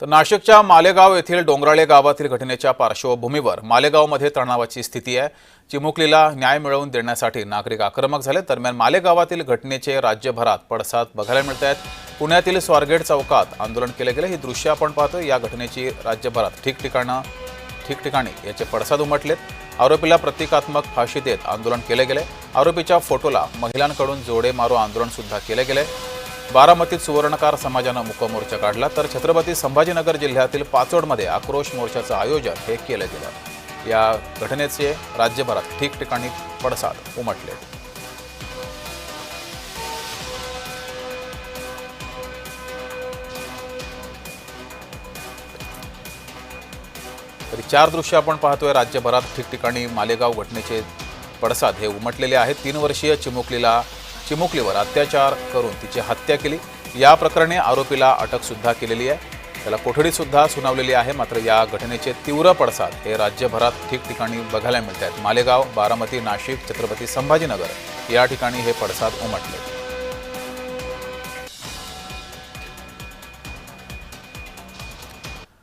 तर नाशिकच्या मालेगाव येथील डोंगराळे गावातील घटनेच्या पार्श्वभूमीवर मालेगावमध्ये तणावाची स्थिती आहे. चिमुकलीला न्याय मिळवून देण्यासाठी नागरिक आक्रमक झाले. दरम्यान मालेगावातील घटनेचे राज्यभरात पडसाद बघायला मिळत आहेत पुण्यातील स्वारगेट चौकात आंदोलन केलं गेलं. ही दृश्य आपण पाहतो या घटनेची राज्यभरात ठिकठिकाणं ठिकठिकाणी याचे पडसाद उमटलेत. आरोपीला प्रतिकात्मक फाशी देत आंदोलन केले गेले. आरोपीच्या फोटोला महिलांकडून जोडे मारो आंदोलन सुद्धा केले गेले. बारामतीत सुवर्णकार समाजानं मुकमोर्चा काढला तर छत्रपती संभाजीनगर जिल्ह्यातील पाचोडमध्ये आक्रोश मोर्चाचं आयोजन हे केलं गेलं. या घटनेचे राज्यभरात ठिकठिकाणी पडसाद उमटले. तरी चार दृश्य आपण पाहतोय राज्यभरात ठिकठिकाणी मालेगाव घटनेचे पडसाद हे उमटलेले आहेत. तीन वर्षीय चिमुकलीला चिमुकलीवर अत्याचार करून तिची हत्या केली. या प्रकरणी आरोपीला अटकसुद्धा केलेली आहे. त्याला कोठडीसुद्धा सुनावलेली आहे. मात्र या घटनेचे तीव्र पडसाद हे राज्यभरात ठिकठिकाणी बघायला मिळत आहेत मालेगाव बारामती नाशिक छत्रपती संभाजीनगर या ठिकाणी हे पडसाद उमटले.